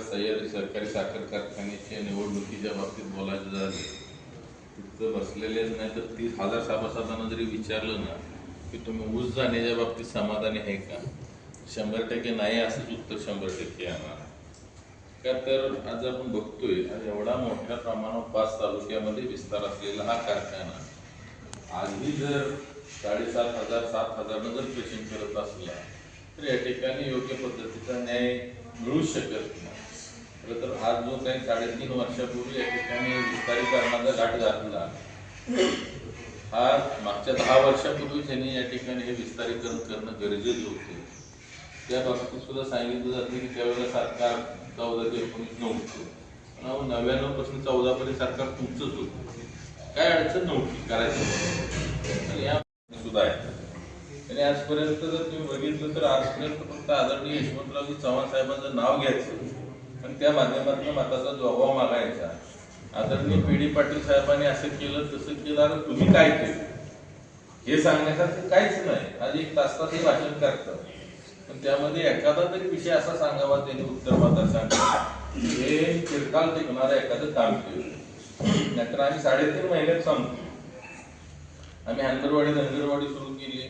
सह्याद्री सरकारी साखर कारखान्याच्या निवडणुकीच्या बाबतीत बोलायचं झालं. तिथं बसलेलेच नाही तर तीस हजार सभासदांना जरी विचारलं ना की तुम्ही ऊस जाण्याच्या बाबतीत समाधानी आहे का? शंभर टक्के नाही असंच उत्तर शंभर टक्के येणार. का तर आज आपण बघतोय आज एवढा मोठ्या प्रमाणावर पाच तालुक्यामध्ये विस्तार असलेला हा कारखाना. आधी जर साडेसात हजार सात हजारनं जर पेशंट करत असला तर या ठिकाणी योग्य पद्धतीचा न्याय मिळू शकत नाही. खरं तर आज जो काही साडेतीन वर्षापूर्वी या ठिकाणी विस्तारीकरणाचा घाट घातला हा मागच्या दहा वर्षापूर्वी त्यांनी या ठिकाणी हे विस्तारीकरण करणं गरजेचं होतं. त्या बाबतीत सुद्धा सांगितलं जातं की त्यावेळेला सरकार चौदा ते एकोणीस नव्हतं. नव्याण्णवपासून चौदा पर्यंत सरकार तुमचंच होतं. काय अडचण नव्हती करायची आणि या सुद्धा आहे. आणि आजपर्यंत जर तुम्ही बघितलं तर आजपर्यंत फक्त आदरणीय यशवंतरावजी चव्हाण साहेबांचं नाव घ्यायचं. आणि त्या माध्यमातून मताचा जोबाव मागायचा. आदरणीय पी डी पाटील साहेबांनी असं केलं तसं केलं आणि तुम्ही काय केलं? हे सांगण्यासारखं काहीच नाही. आज एक तास तास हे भाषण करतात पण त्यामध्ये एखादा तरी विषय असा सांगावा त्यांनी उत्तर मतदारसंघात हे चिरकाल टिकणारं एखादं काम केलं. नाहीतर आम्ही साडेतीन महिन्यात सांगतो आम्ही हंदरवाडी धनगरवाडी सुरू केली.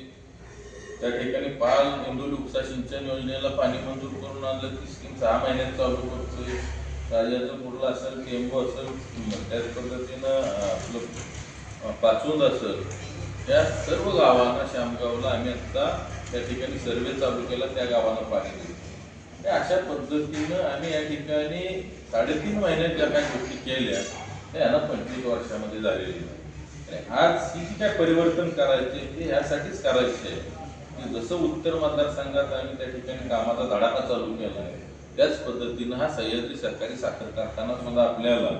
त्या ठिकाणी पाल इंदोली उपसा सिंचन योजनेला पाणी मंजूर करून आणलं ती स्कीम सहा महिन्यात चालू करतोय. राजाचं कुर्ला असेल टेंबू असेल त्याच पद्धतीनं आपलं अं, असेल या सर्व गावांना श्यामगावला आम्ही आता त्या ठिकाणी सर्वे चालू केला त्या गावांना पाणी दिलं. अशा पद्धतीनं आम्ही या ठिकाणी साडेतीन महिन्यात ज्या काही गोष्टी केल्या त्या यांना पंचवीस वर्षामध्ये झालेली आहे. आणि आज ही जी काय परिवर्तन करायचे ते यासाठीच करायचे. आहे की जसं उत्तर मतदारसंघात आम्ही त्या ठिकाणी कामाचा धडाका चालू केला आहे त्याच पद्धतीनं हा सह्याद्री सरकारी साखर कारखाना सुद्धा आपल्याला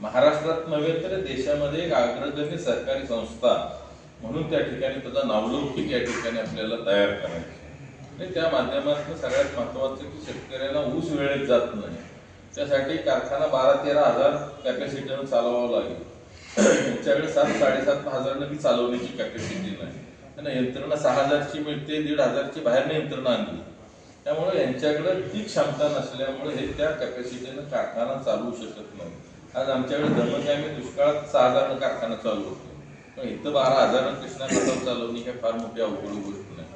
महाराष्ट्रात नव्हे तर देशामध्ये एक अग्रगण्य सरकारी संस्था म्हणून त्या ठिकाणी त्याचा नावलौकिक या ठिकाणी आपल्याला तयार करायचं आणि त्या माध्यमातून सगळ्यात महत्वाचं की शेतकऱ्याला ऊस वेळेत जात नाही. त्यासाठी कारखाना बारा तेरा हजार कॅपॅसिटीनं चालवावं लागेल. त्यांच्याकडे सात साडेसात हजारनं बी चालवण्याची कॅपॅसिटी नाही. त्यांना यंत्रणा सहा हजारची मिळते दीड हजारची बाहेरनं यंत्रणा आणली. त्यामुळे यांच्याकडे ती क्षमता नसल्यामुळे हे त्या कॅपॅसिटीनं कारखाना चालवू शकत नाही. आज आमच्याकडे धर्मचे आम्ही दुष्काळात सहा हजारनं कारखाना चालू होतो. पण इथं बारा हजारनं कृष्णा खताव चालवणी हे फार मोठी अवघड गोष्ट नाही.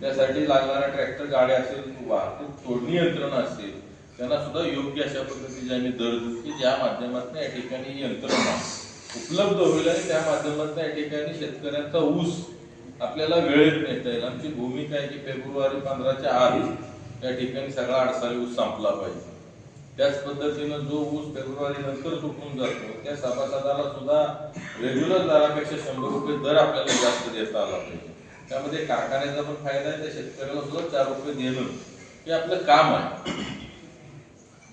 त्यासाठी लागणारा ट्रॅक्टर गाड्या असेल वाहतूक तोडणी यंत्रणा असेल त्यांना सुद्धा योग्य अशा पद्धतीचे आम्ही दर देऊ की ज्या माध्यमातून या ठिकाणी यंत्रणा उपलब्ध होईल आणि त्या माध्यमातून या ठिकाणी शेतकऱ्यांचा ऊस आपल्याला वेळेत नेता येईल. आमची भूमिका आहे की फेब्रुवारी पंधराच्या आधी त्या ठिकाणी सगळा अडसाळी ऊस संपला पाहिजे. त्याच पद्धतीनं जो ऊस फेब्रुवारी नंतर सुटून जातो त्या सभासदाला सुद्धा रेग्युलर दरापेक्षा शंभर रुपये दर आपल्याला जास्त देता आला पाहिजे. त्यामध्ये कारखान्याचा पण फायदा आहे त्या शेतकऱ्याला सुद्धा चार रुपये देणं हे आपलं काम आहे.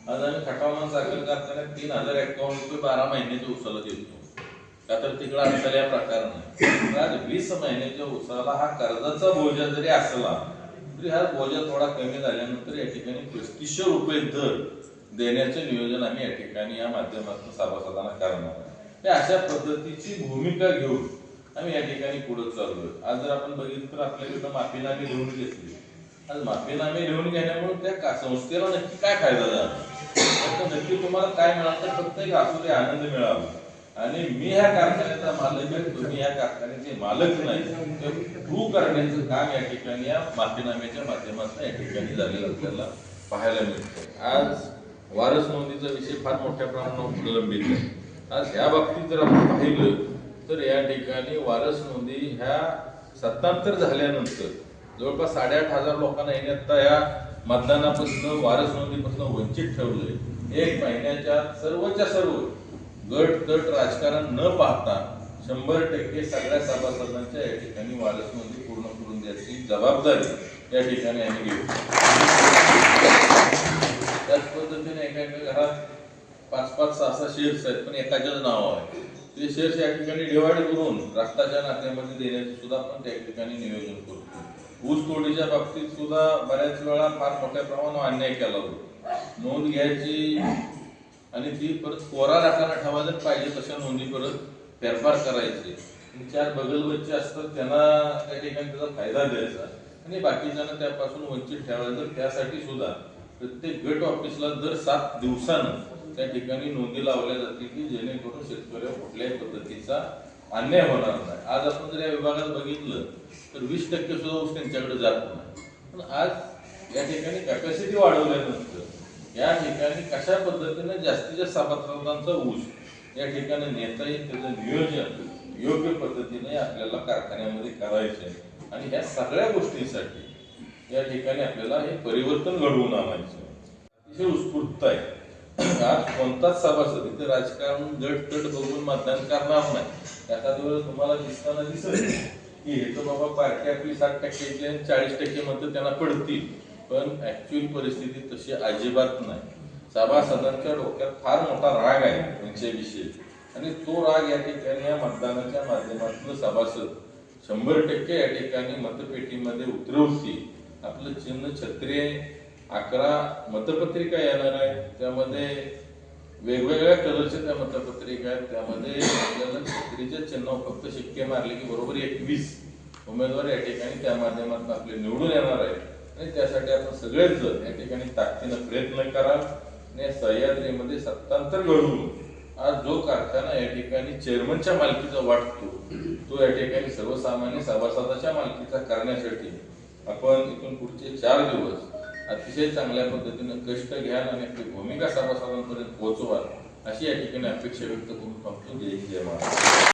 आज आम्ही खटावना साखर कारखान्यात तीन हजार एकावन्न रुपये बारा महिन्याच्या उसाला देतो. का तर तिकडं अडचण या प्रकार नाही. आज वीस महिन्याच्या उसाला हा कर्जाचा बोजा जरी असला तरी हा बोजा थोडा कमी झाल्यानंतर या ठिकाणी पस्तीसशे रुपये दर देण्याचे नियोजन आम्ही या ठिकाणी या माध्यमातून सभासदांना करणार आहे. अशा पद्धतीची भूमिका घेऊन आम्ही या ठिकाणी पुढे चाललोय. आज जर आपण बघितलं तर आपल्याकडं माफीनामे लिहून घेतली. आज माफीनामे लिहून घेण्यामुळे त्या संस्थेला नक्की काय फायदा झाला? नक्की तुम्हाला काय मिळालं तर फक्त एक आनंद मिळावा आणि मी ह्या कारखान्याचा मालक आहे तुम्ही या कारखान्याचे मालक नाही. तर तू करण्याचं काम या ठिकाणी या माफीनाम्याच्या माध्यमातून या ठिकाणी झालेलं आपल्याला पाहायला मिळतं आज वारस नोंदीचा विषय फार मोठ्या प्रमाणावर प्रलंबित आहे. आज ह्या बाबतीत जर आपण पाहिलं तर या ठिकाणी वारस नोंदी ह्या सत्तांतर झाल्यानंतर जवळपास साडेआठ हजार लोकांना येण्यात या मतदानापासून वारस नोंदीपासून वंचित ठेवलंय. एक महिन्याच्या सर्वच्या सर्व गट तट राजकारण न पाहता शंभर टक्के सगळ्या सभासदांच्या या ठिकाणी वारस नोंदी पूर्ण करून द्यायची जबाबदारी या ठिकाणी आम्ही घेऊ. त्याच पद्धतीने एका एका घरात पाच पाच सहा सहा शेअर्स आहेत पण एकाच्याच नाव आहे ते शेअर्स या ठिकाणी डिवाइड करून रक्ताच्या नात्यामध्ये देण्याचं सुद्धा आपण त्या ठिकाणी नियोजन करतो. ऊसतोडीच्या बाबतीत सुद्धा बऱ्याच वेळा फार मोठ्या प्रमाणावर अन्याय केला होतो नोंद घ्यायची आणि ती परत कोरा राखाना ठेवायला पाहिजे तशा नोंदी परत फेरफार करायची. आणि चार बच्चे असतात त्यांना त्या ठिकाणी त्याचा फायदा द्यायचा. आणि बाकीच्यांना त्यापासून वंचित ठेवायचं त्यासाठी सुद्धा प्रत्येक गट ऑफिसला दर सात दिवसानं त्या ठिकाणी नोंदी लावल्या जाते की जेणेकरून शेतकऱ्यावर कुठल्याही पद्धतीचा अन्याय होणार नाही. आज आपण जर या विभागात बघितलं तर वीस टक्के सुद्धा ऊस त्यांच्याकडे जात नाही. पण आज या ठिकाणी कॅपॅसिटी वाढवल्यानंतर या ठिकाणी कशा पद्धतीने जास्तीत जास्त सभासदांचा ऊस या ठिकाणी नेता येईल त्याचं नियोजन योग्य पद्धतीने आपल्याला कारखान्यामध्ये करायचं आहे. आणि ह्या सगळ्या गोष्टींसाठी या ठिकाणी आपल्याला हे परिवर्तन घडवून आणायचं अतिशय उत्स्फूर्त आहे. आज कोणताच सभासद इथे राजकारण गट तट बघून मतदान करणार नाही. एखाद्या वेळेस तुम्हाला दिसताना दिसत की हे तर बाबा पार्टी आपली साठ टक्क्याची आणि चाळीस टक्के मतं त्यांना पडतील. पण ऍक्च्युअल परिस्थिती तशी अजिबात नाही. सभासदांच्या डोक्यात फार मोठा राग आहे त्यांच्याविषयी आणि तो राग या ठिकाणी या मतदानाच्या माध्यमातून सभासद शंभर टक्के या ठिकाणी मतपेटीमध्ये उतरवतील आपलं चिन्ह छत्री अकरा मतपत्रिका येणार आहे त्यामध्ये वेगवेगळ्या कलरच्या त्या मतपत्रिका आहेत त्यामध्ये आपल्याला छत्रीच्या चिन्हावर फक्त शिक्के मारले की बरोबर एकवीस उमेदवार या ठिकाणी त्या माध्यमातून आपले निवडून येणार आहेत. आणि त्यासाठी आपण सगळेच जण या ठिकाणी ताकदीनं प्रयत्न करा आणि सह्याद्रीमध्ये सत्तांतर घडवून आज जो कारखाना या ठिकाणी चेअरमनच्या मालकीचा वाटतो तो या ठिकाणी सर्वसामान्य सभासदाच्या मालकीचा करण्यासाठी आपण इथून पुढचे चार दिवस अतिशय चांगल्या पद्धतीनं कष्ट घ्याल आणि आपली भूमिका सभासदांपर्यंत पोहोचवाल अशी या ठिकाणी अपेक्षा व्यक्त करून थांबतो जय जय